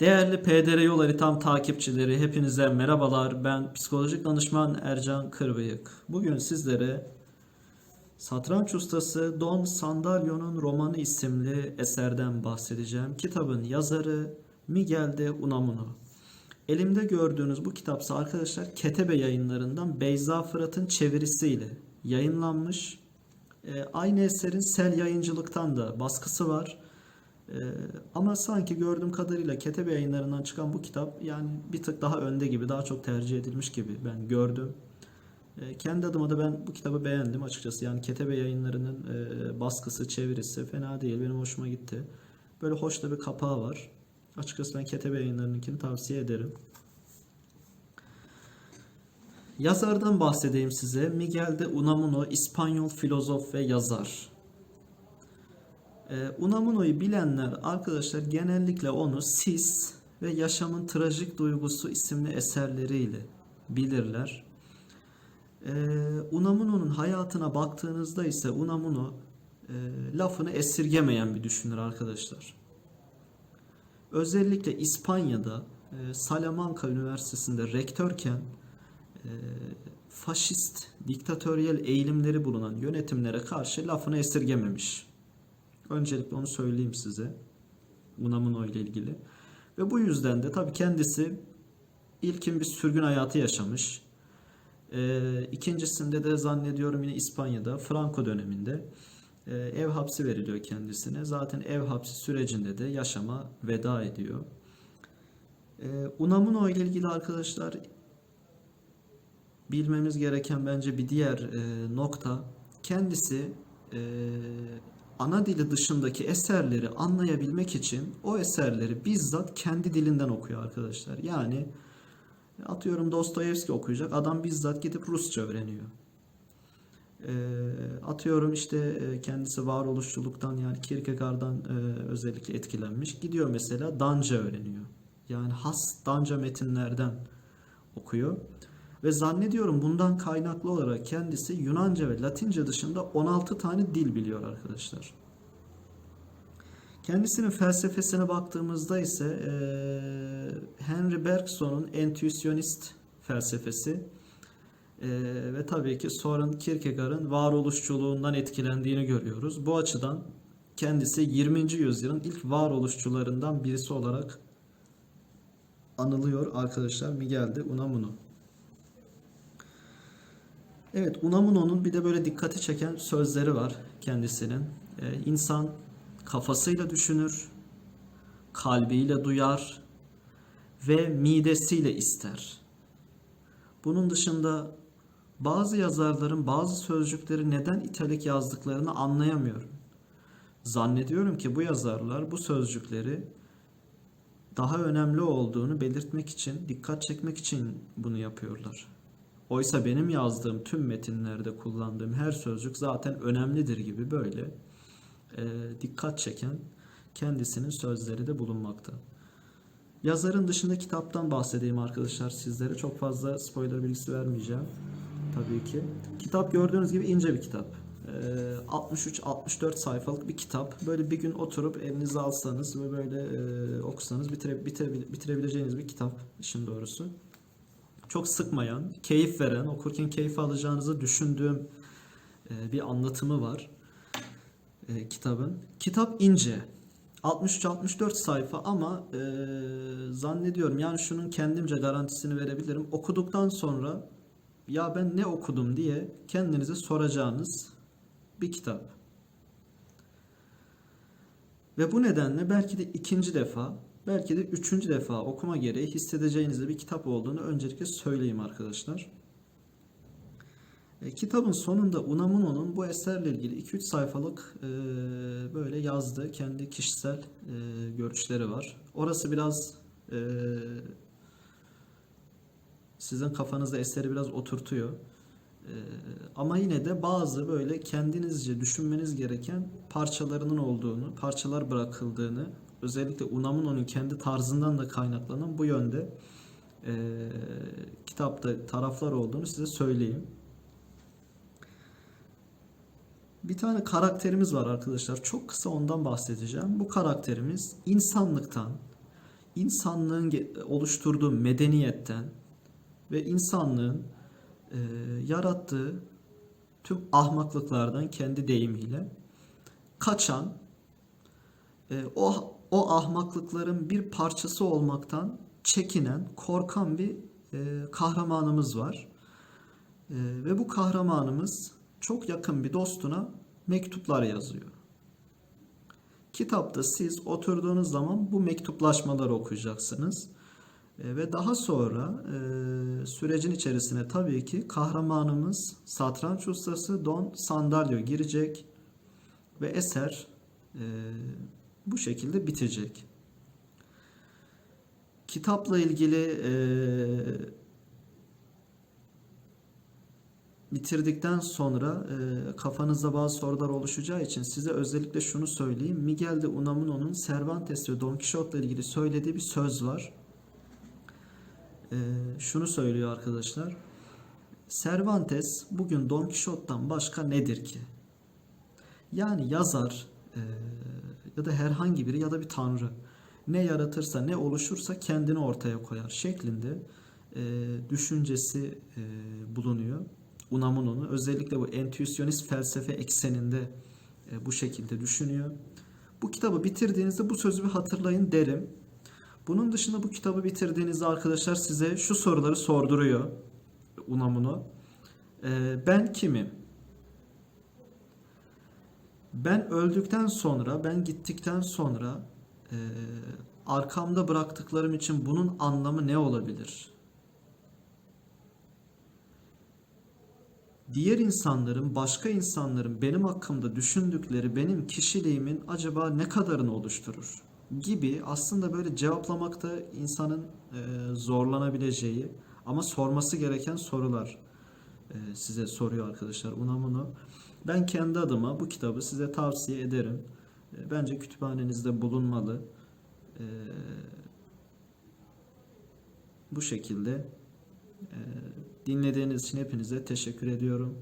Değerli PDR Yol Haritam takipçileri hepinize merhabalar. Ben psikolojik danışman Ercan Kırbıyık. Bugün sizlere satranç ustası Don Sandalio'nun romanı isimli eserden bahsedeceğim. Kitabın yazarı Miguel de Unamuno. Elimde gördüğünüz bu kitapsa arkadaşlar Ketebe yayınlarından Beyza Fırat'ın çevirisiyle yayınlanmış. Ee, aynı eserin Sel Yayıncılık'tan da baskısı var. Ee, ama sanki gördüğüm kadarıyla Ketebe yayınlarından çıkan bu kitap yani bir tık daha önde gibi, daha çok tercih edilmiş gibi ben gördüm. Ee, kendi adıma da ben bu kitabı beğendim açıkçası. Yani Ketebe yayınlarının e, baskısı, çevirisi fena değil. Benim hoşuma gitti. Böyle hoş da bir kapağı var. Açıkçası ben Ketebe yayınlarınınkini tavsiye ederim. Yazardan bahsedeyim size. Miguel de Unamuno, İspanyol filozof ve yazar. Ee, Unamuno'yu bilenler arkadaşlar genellikle onu Sis ve Yaşamın Trajik Duygusu isimli eserleriyle bilirler. Ee, Unamuno'nun hayatına baktığınızda ise Unamuno e, lafını esirgemeyen bir düşünür arkadaşlar. Özellikle İspanya'da e, Salamanca Üniversitesi'nde rektörken e, faşist, diktatöryel eğilimleri bulunan yönetimlere karşı lafını esirgememiş. Öncelikle onu söyleyeyim size. Unamuno ile ilgili. Ve bu yüzden de tabii kendisi ilkin bir sürgün hayatı yaşamış. Ee, ikincisinde de zannediyorum yine İspanya'da Franco döneminde e, ev hapsi veriliyor kendisine. Zaten ev hapsi sürecinde de yaşama veda ediyor. Ee, Unamuno ile ilgili arkadaşlar bilmemiz gereken bence bir diğer e, nokta kendisi e, ana dili dışındaki eserleri anlayabilmek için o eserleri bizzat kendi dilinden okuyor arkadaşlar. Yani atıyorum Dostoyevski okuyacak adam bizzat gidip Rusça öğreniyor. E, atıyorum işte e, kendisi varoluşçuluktan yani Kierkegaard'dan e, özellikle etkilenmiş. Gidiyor mesela Danca öğreniyor. Yani has Danca metinlerden okuyor. Ve zannediyorum bundan kaynaklı olarak kendisi Yunanca ve Latince dışında 16 tane dil biliyor arkadaşlar. Kendisinin felsefesine baktığımızda ise eee, Henry Bergson'un entüisyonist felsefesi eee, ve tabii ki Soren Kierkegaard'ın varoluşçuluğundan etkilendiğini görüyoruz. Bu açıdan kendisi 20. yüzyılın ilk varoluşçularından birisi olarak anılıyor arkadaşlar Miguel de Unamuno. Evet, Unamuno'nun bir de böyle dikkati çeken sözleri var kendisinin. Ee, insan kafasıyla düşünür, kalbiyle duyar ve midesiyle ister. Bunun dışında bazı yazarların bazı sözcükleri neden italik yazdıklarını anlayamıyorum. Zannediyorum ki bu yazarlar bu sözcükleri daha önemli olduğunu belirtmek için, dikkat çekmek için bunu yapıyorlar. Oysa benim yazdığım tüm metinlerde kullandığım her sözcük zaten önemlidir gibi böyle e, dikkat çeken kendisinin sözleri de bulunmakta. Yazarın dışında kitaptan bahsedeyim arkadaşlar sizlere. Çok fazla spoiler bilgisi vermeyeceğim tabii ki. Kitap gördüğünüz gibi ince bir kitap. E, 63-64 sayfalık bir kitap. Böyle bir gün oturup elinize alsanız ve böyle e, okusanız bitire, bitire, bitirebileceğiniz bir kitap işin doğrusu çok sıkmayan, keyif veren, okurken keyif alacağınızı düşündüğüm e, bir anlatımı var e, kitabın. Kitap ince. 63-64 sayfa ama e, zannediyorum yani şunun kendimce garantisini verebilirim. Okuduktan sonra ya ben ne okudum diye kendinize soracağınız bir kitap. Ve bu nedenle belki de ikinci defa belki de üçüncü defa okuma gereği hissedeceğiniz de bir kitap olduğunu öncelikle söyleyeyim arkadaşlar. E, kitabın sonunda Unamuno'nun bu eserle ilgili 2-3 sayfalık e, böyle yazdığı kendi kişisel e, görüşleri var. Orası biraz e, sizin kafanızda eseri biraz oturtuyor. E, ama yine de bazı böyle kendinizce düşünmeniz gereken parçalarının olduğunu, parçalar bırakıldığını, özellikle Unamuno'nun kendi tarzından da kaynaklanan bu yönde e, kitapta taraflar olduğunu size söyleyeyim. Bir tane karakterimiz var arkadaşlar. Çok kısa ondan bahsedeceğim. Bu karakterimiz insanlıktan, insanlığın oluşturduğu medeniyetten ve insanlığın e, yarattığı tüm ahmaklıklardan kendi deyimiyle kaçan e, o o ahmaklıkların bir parçası olmaktan çekinen, korkan bir e, kahramanımız var. E, ve bu kahramanımız çok yakın bir dostuna mektuplar yazıyor. Kitapta siz oturduğunuz zaman bu mektuplaşmaları okuyacaksınız. E, ve daha sonra e, sürecin içerisine tabii ki kahramanımız satranç ustası Don Sandalyo girecek ve eser e, bu şekilde bitecek. Kitapla ilgili bitirdikten sonra e, kafanızda bazı sorular oluşacağı için size özellikle şunu söyleyeyim. Miguel de Unamuno'nun Cervantes ve Don Quixote'la ilgili söylediği bir söz var. E, şunu söylüyor arkadaşlar. Cervantes bugün Don Quixote'dan başka nedir ki? Yani yazar e, ya da herhangi biri ya da bir tanrı ne yaratırsa ne oluşursa kendini ortaya koyar şeklinde e, düşüncesi e, bulunuyor. Unamuno'nun özellikle bu entüisyonist felsefe ekseninde e, bu şekilde düşünüyor. Bu kitabı bitirdiğinizde bu sözü bir hatırlayın derim. Bunun dışında bu kitabı bitirdiğinizde arkadaşlar size şu soruları sorduruyor Unamuno. E, ben kimim? Ben öldükten sonra, ben gittikten sonra e, arkamda bıraktıklarım için bunun anlamı ne olabilir? Diğer insanların, başka insanların benim hakkımda düşündükleri benim kişiliğimin acaba ne kadarını oluşturur? Gibi aslında böyle cevaplamakta insanın e, zorlanabileceği ama sorması gereken sorular e, size soruyor arkadaşlar Unamuno. Ben kendi adıma bu kitabı size tavsiye ederim. E, Bence kütüphanenizde bulunmalı. Bu şekilde dinlediğiniz için hepinize teşekkür ediyorum.